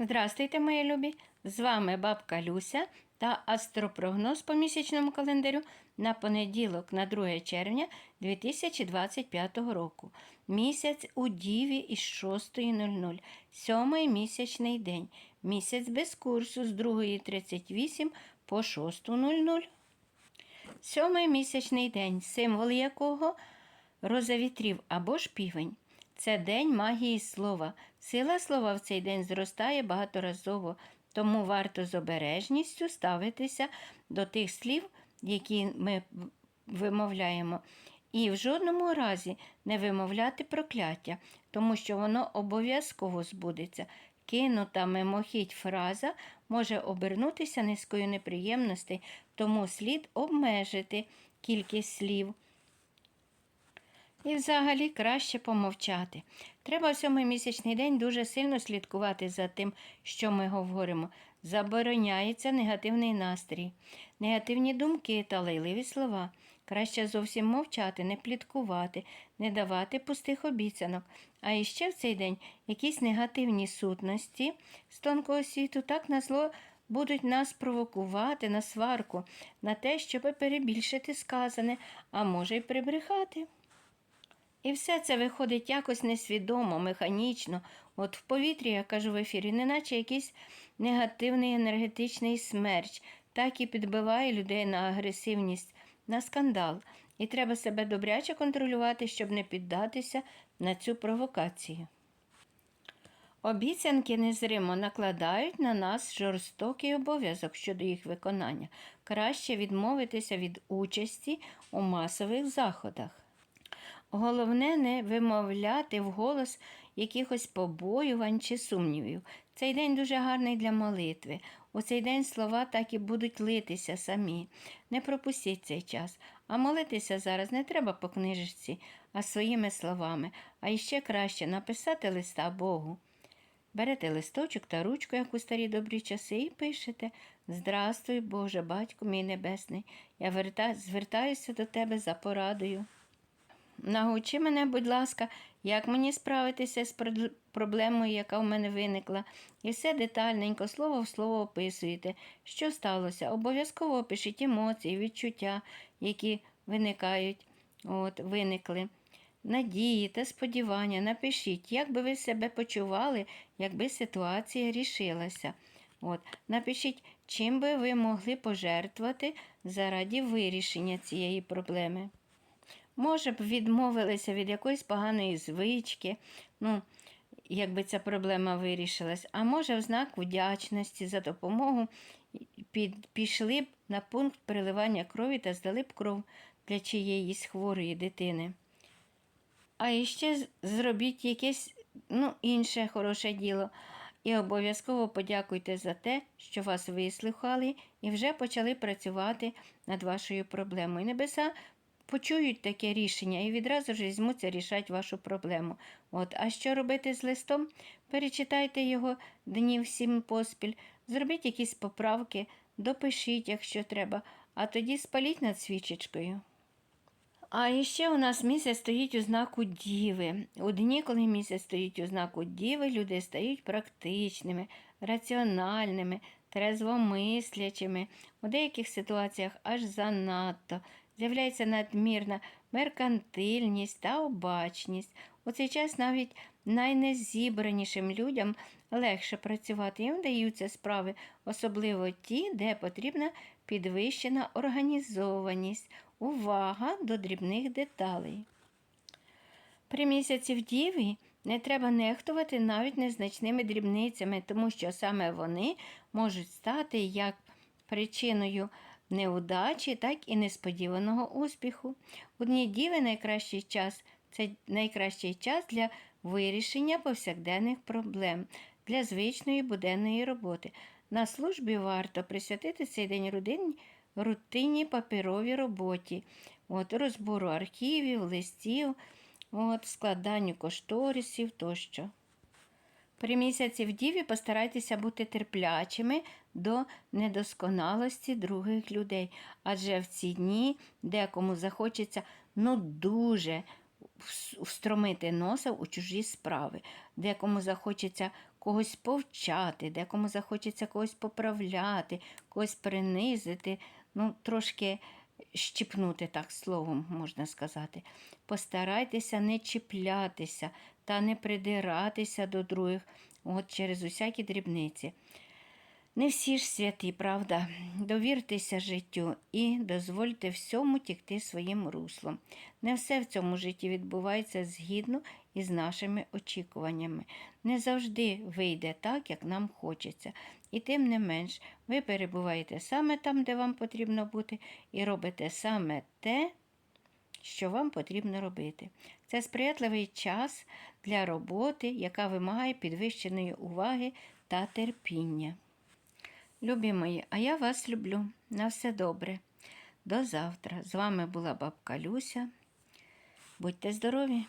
Здрастуйте, мої любі! З вами бабка Люся та астропрогноз по місячному календарю на понеділок, на 2 червня 2025 року. Місяць у Діві із 6.00, сьомий місячний день. Місяць без курсу з 2.38 по 6.00. Сьомий місячний день, символ якого роза вітрів або ж півень. Це день магії слова. Сила слова в цей день зростає багаторазово, тому варто з обережністю ставитися до тих слів, які ми вимовляємо. І в жодному разі не вимовляти прокляття, тому що воно обов'язково збудеться. Кинута мимохідь фраза може обернутися низкою неприємностей, тому слід обмежити кількість слів. І взагалі краще помовчати. Треба в сьомий місячний день дуже сильно слідкувати за тим, що ми говоримо. Забороняється негативний настрій, негативні думки та лайливі слова. Краще зовсім мовчати, не пліткувати, не давати пустих обіцянок. А іще в цей день якісь негативні сутності з тонкого світу так на зло будуть нас провокувати на сварку, на те, щоб перебільшити сказане, а може й прибрехати. І все це виходить якось несвідомо, механічно. От в повітрі, я кажу в ефірі, неначе якийсь негативний енергетичний смерч, так і підбиває людей на агресивність, на скандал. І треба себе добряче контролювати, щоб не піддатися на цю провокацію. Обіцянки незримо накладають на нас жорстокий обов'язок щодо їх виконання. Краще відмовитися від участі у масових заходах. Головне не вимовляти вголос якихось побоювань чи сумнівів. Цей день дуже гарний для молитви. У цей день слова так і будуть литися самі. Не пропустіть цей час. А молитися зараз не треба по книжечці, а своїми словами. А іще краще написати листа Богу. Берете листочок та ручку, як у старі добрі часи, і пишете Здравствуй, Боже, Батько мій Небесний, я звертаюся до Тебе за порадою. Научи мене, будь ласка, як мені справитися з проблемою, яка в мене виникла, і все детальненько, слово в слово описуєте, що сталося. Обов'язково опишіть емоції, відчуття, які виникають, от, виникли. Надії та сподівання, напишіть, як би ви себе почували, якби ситуація рішилася. От, напишіть, чим би ви могли пожертвувати заради вирішення цієї проблеми. Може б, відмовилися від якоїсь поганої звички, ну, якби ця проблема вирішилась, а може, в знак вдячності за допомогу під, пішли б на пункт переливання крові та здали б кров для чиєїсь хворої дитини. А іще зробіть якесь ну, інше хороше діло. І обов'язково подякуйте за те, що вас вислухали і вже почали працювати над вашою проблемою. Небеса почують таке рішення і відразу ж візьмуться рішати вашу проблему. От, а що робити з листом? Перечитайте його днів сім поспіль, зробіть якісь поправки, допишіть, якщо треба, а тоді спаліть над свічечкою. А іще у нас місяць стоїть у знаку Діви. У дні, коли місяць стоїть у знаку Діви, люди стають практичними, раціональними, трезвомислячими. У деяких ситуаціях аж занадто. З'являється надмірна меркантильність та обачність. У цей час навіть найнезібранішим людям легше працювати. Їм вдаються справи, особливо ті, де потрібна підвищена організованість, увага до дрібних деталей. При місяці в Діві не треба нехтувати навіть незначними дрібницями, тому що саме вони можуть стати як причиною неудачі, так і несподіваного успіху. У дні найкращий час це найкращий час для вирішення повсякденних проблем, для звичної буденної роботи. На службі варто присвятити цей день родині рутинній паперовій роботі, от, розбору архівів, листів, от, складанню кошторисів тощо. При місяці в Діві постарайтеся бути терплячими до недосконалості других людей, адже в ці дні декому захочеться ну дуже встромити носа у чужі справи, декому захочеться когось повчати, декому захочеться когось поправляти, когось принизити, ну, трошки щіпнути, так словом можна сказати. Постарайтеся не чіплятися та не придиратися до других от через усякі дрібниці. Не всі ж святі, правда. Довіртеся життю і дозвольте всьому тікти своїм руслом. Не все в цьому житті відбувається згідно із нашими очікуваннями. Не завжди вийде так, як нам хочеться. І тим не менш, ви перебуваєте саме там, де вам потрібно бути, і робите саме те, що вам потрібно робити. Це сприятливий час для роботи, яка вимагає підвищеної уваги та терпіння. Любі мої, а я вас люблю. На все добре. До завтра. З вами була бабка Люся. Будьте здорові!